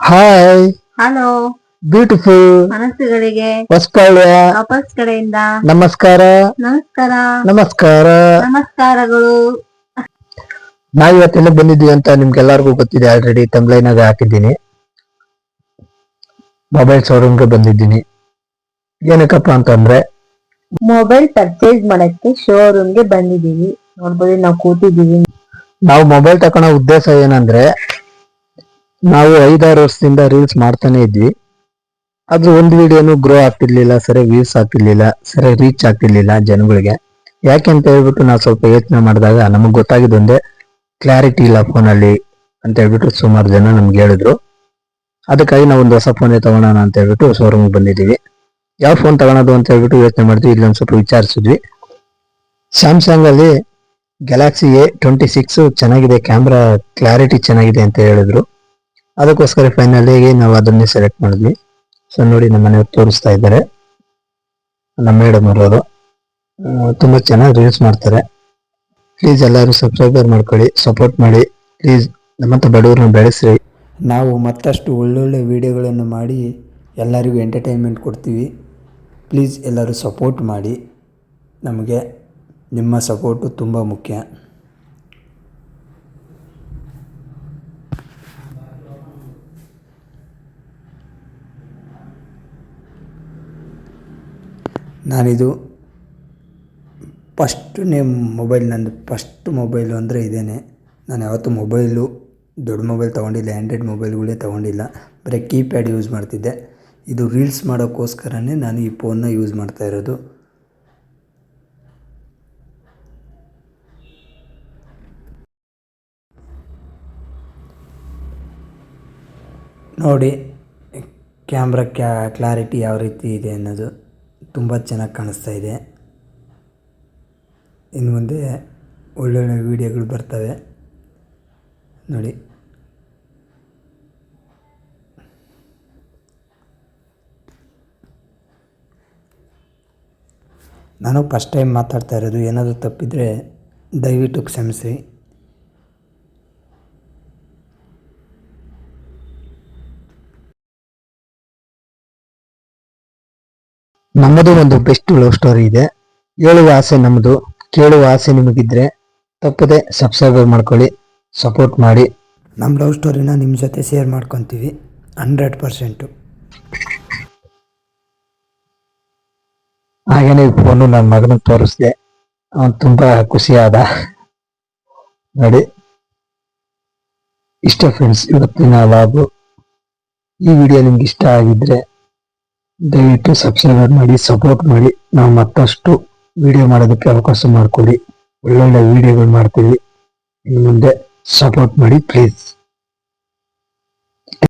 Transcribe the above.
Hi hello beautiful ಮನಸ್ಸುಗಳಿಗೆ. ಹೊಸಪಾಳ್ಯ ವಾಪಸ್ ಕಡೆಯಿಂದ. ನಮಸ್ಕಾರ. ನಮಸ್ಕಾರ. ನಮಸ್ಕಾರ. ನಮಸ್ಕಾರಗಳು. ನಾವ್ ಇವತ್ತೆಲ್ಲ ಬಂದಿದ್ವಿ ಅಂತ ನಿಮ್ಗೆಲ್ಲರಿಗೂ ಗೊತ್ತಿದೆ. ಆಲ್ರೆಡಿ ತಮ್ಲೈನಾಗ ಹಾಕಿದ್ದೀನಿ. ಮೊಬೈಲ್ ಶೋರೂಮ್ಗೆ ಬಂದಿದ್ದೀನಿ. ಏನಕ್ಕಪ್ಪ ಅಂತಂದ್ರೆ ಮೊಬೈಲ್ ಪರ್ಚೇಸ್ ಮಾಡಕ್ಕೆ ಶೋರೂಮ್ಗೆ ಬಂದಿದ್ದೀವಿ. ನೋಡ್ಬೋದು ನಾವು ಕೂತಿದ್ದೀವಿ. ನಾವು ಮೊಬೈಲ್ ತಗೊಳ್ಳೋ ಉದ್ದೇಶ ಏನಂದ್ರೆ ನಾವು ಐದಾರು ವರ್ಷದಿಂದ ರೀಲ್ಸ್ ಮಾಡ್ತಾನೆ ಇದ್ವಿ. ಅದು ಒಂದು ವಿಡಿಯೋನು ಗ್ರೋ ಆಗ್ತಿರ್ಲಿಲ್ಲ, ಸರಿ ವ್ಯೂಸ್ ಆಗ್ತಿರ್ಲಿಲ್ಲ, ಸರಿ ರೀಚ್ ಆಗ್ತಿರ್ಲಿಲ್ಲ ಜನಗಳಿಗೆ. ಯಾಕೆ ಅಂತ ಹೇಳ್ಬಿಟ್ಟು ನಾವು ಸ್ವಲ್ಪ ಯೋಚನೆ ಮಾಡಿದಾಗ ನಮಗೆ ಗೊತ್ತಾಗಿದ್ದೊಂದೇ ಕ್ಲಾರಿಟಿ ಇಲ್ಲ ಫೋನಲ್ಲಿ ಅಂತ ಹೇಳ್ಬಿಟ್ಟು ಸುಮಾರು ಜನ ನಮ್ಗೆ ಹೇಳಿದ್ರು. ಅದಕ್ಕಾಗಿ ನಾವು ಒಂದು ಹೊಸ ಫೋನೇ ತಗೊಳೋಣ ಅಂತ ಹೇಳ್ಬಿಟ್ಟು ಶೋರೂಮ್ಗೆ ಬಂದಿದ್ದೀವಿ. ಯಾವ ಫೋನ್ ತಗೊಳೋದು ಅಂತ ಹೇಳ್ಬಿಟ್ಟು ಯೋಚನೆ ಮಾಡಿದ್ವಿ, ಇಲ್ಲೊಂದು ಸ್ವಲ್ಪ ವಿಚಾರಿಸಿದ್ವಿ. ಸ್ಯಾಮ್ಸಂಗ್ ಅಲ್ಲಿ ಗ್ಯಾಲಾಕ್ಸಿ ಎ ಟ್ವೆಂಟಿ ಸಿಕ್ಸ್ ಚೆನ್ನಾಗಿದೆ ಕ್ಯಾಮ್ರಾ ಕ್ಲಾರಿಟಿ ಚೆನ್ನಾಗಿದೆ ಅಂತ ಹೇಳಿದ್ರು. ಅದಕ್ಕೋಸ್ಕರ ಫೈನಲಿಗೆ ನಾವು ಅದನ್ನೇ ಸೆಲೆಕ್ಟ್ ಮಾಡಿದ್ವಿ. ಸೊ ನೋಡಿ ನಮ್ಮ ಮನೆಯವ್ರು ತೋರಿಸ್ತಾ ಇದ್ದಾರೆ. ನಮ್ಮ ಮೇಡಮ್ ಅವರು ತುಂಬ ಚೆನ್ನಾಗಿ ರೀಲ್ಸ್ ಮಾಡ್ತಾರೆ. ಪ್ಲೀಸ್ ಎಲ್ಲರೂ ಸಬ್ಸ್ಕ್ರೈಬರ್ ಮಾಡ್ಕೊಳ್ಳಿ ಸಪೋರ್ಟ್ ಮಾಡಿ. ಪ್ಲೀಸ್ ನಮ್ಮಂಥ ಬಡವ್ರನ್ನ ಬೆಳೆಸ್ರಿ. ನಾವು ಮತ್ತಷ್ಟು ಒಳ್ಳೊಳ್ಳೆ ವಿಡಿಯೋಗಳನ್ನು ಮಾಡಿ ಎಲ್ಲರಿಗೂ ಎಂಟರ್ಟೈನ್ಮೆಂಟ್ ಕೊಡ್ತೀವಿ. ಪ್ಲೀಸ್ ಎಲ್ಲರೂ ಸಪೋರ್ಟ್ ಮಾಡಿ. ನಮಗೆ ನಿಮ್ಮ ಸಪೋರ್ಟು ತುಂಬ ಮುಖ್ಯ. ನಾನಿದು ಫಸ್ಟ್ನೇ ಮೊಬೈಲ್ ನಂದು ಫಸ್ಟ್ ಮೊಬೈಲು ಅಂದರೆ ಇದೇನೆ. ನಾನು ಯಾವತ್ತೂ ಮೊಬೈಲು ದೊಡ್ಡ ಮೊಬೈಲ್ ತೊಗೊಂಡಿಲ್ಲ ಆ್ಯಂಡ್ರಾಯ್ಡ್ ಮೊಬೈಲ್ಗಳೇ ತೊಗೊಂಡಿಲ್ಲ. ಬರೀ ಕೀಪ್ಯಾಡ್ ಯೂಸ್ ಮಾಡ್ತಿದ್ದೆ. ಇದು ರೀಲ್ಸ್ ಮಾಡೋಕ್ಕೋಸ್ಕರನೇ ನಾನು ಈ ಫೋನ್ನ ಯೂಸ್ ಮಾಡ್ತಾ ಇರೋದು. ನೋಡಿ ಕ್ಯಾಮ್ರಾ ಕ್ಯಾ ಕ್ಲಾರಿಟಿ ಯಾವ ರೀತಿ ಇದೆ ಅನ್ನೋದು. ತುಂಬ ಚೆನ್ನಾಗಿ ಕಾಣಿಸ್ತಾ ಇದೆ. ಇನ್ನು ಮುಂದೆ ಒಳ್ಳೊಳ್ಳೆ ವೀಡಿಯೋಗಳು ಬರ್ತವೆ. ನೋಡಿ. ನಾನು ಫಸ್ಟ್ ಟೈಮ್ ಮಾತಾಡ್ತಾ ಇರೋದು ಏನಾದರೂ ತಪ್ಪಿದರೆ ದಯವಿಟ್ಟು ಕ್ಷಮಿಸಿ. ನಮ್ಮದು ಒಂದು ಬೆಸ್ಟ್ ಲವ್ ಸ್ಟೋರಿ ಇದೆ. ಹೇಳುವ ಆಸೆ ನಮ್ಮದು. ಕೇಳುವ ಆಸೆ ನಿಮಗಿದ್ರೆ ತಪ್ಪದೆ ಸಬ್ಸ್ಕ್ರೈಬರ್ ಮಾಡ್ಕೊಳ್ಳಿ ಸಪೋರ್ಟ್ ಮಾಡಿ. ನಮ್ಮ ಲವ್ ಸ್ಟೋರಿನ ನಿಮ್ಮ ಜೊತೆ ಶೇರ್ ಮಾಡ್ಕೊತೀವಿ. ಹಂಡ್ರೆಡ್ ಪರ್ಸೆಂಟು ಹಾಗೇನೆ ಫೋನು ನನ್ನ ಮಗನಿಗೆ ತೋರಿಸ್ದೆ. ಅವನು ತುಂಬ ಖುಷಿಯಾದ. ನೋಡಿ. ಇಷ್ಟ ಫ್ರೆಂಡ್ಸ್ ಇವತ್ತಿನ ಲಾಭು ಈ ವಿಡಿಯೋ ನಿಮ್ಗೆ ಇಷ್ಟ ಆಗಿದ್ರೆ ದಯವಿಟ್ಟು ಸಬ್ಸ್ಕ್ರೈಬ್ ಮಾಡಿ ಸಪೋರ್ಟ್ ಮಾಡಿ. ನಾವು ಮತ್ತಷ್ಟು ವಿಡಿಯೋ ಮಾಡೋದಕ್ಕೆ ಅವಕಾಶ ಮಾಡಿಕೊಡಿ. ಒಳ್ಳೊಳ್ಳೆ ವಿಡಿಯೋಗಳು ಮಾಡ್ತೀವಿ. ಇನ್ನು ಮುಂದೆ ಸಪೋರ್ಟ್ ಮಾಡಿ ಪ್ಲೀಸ್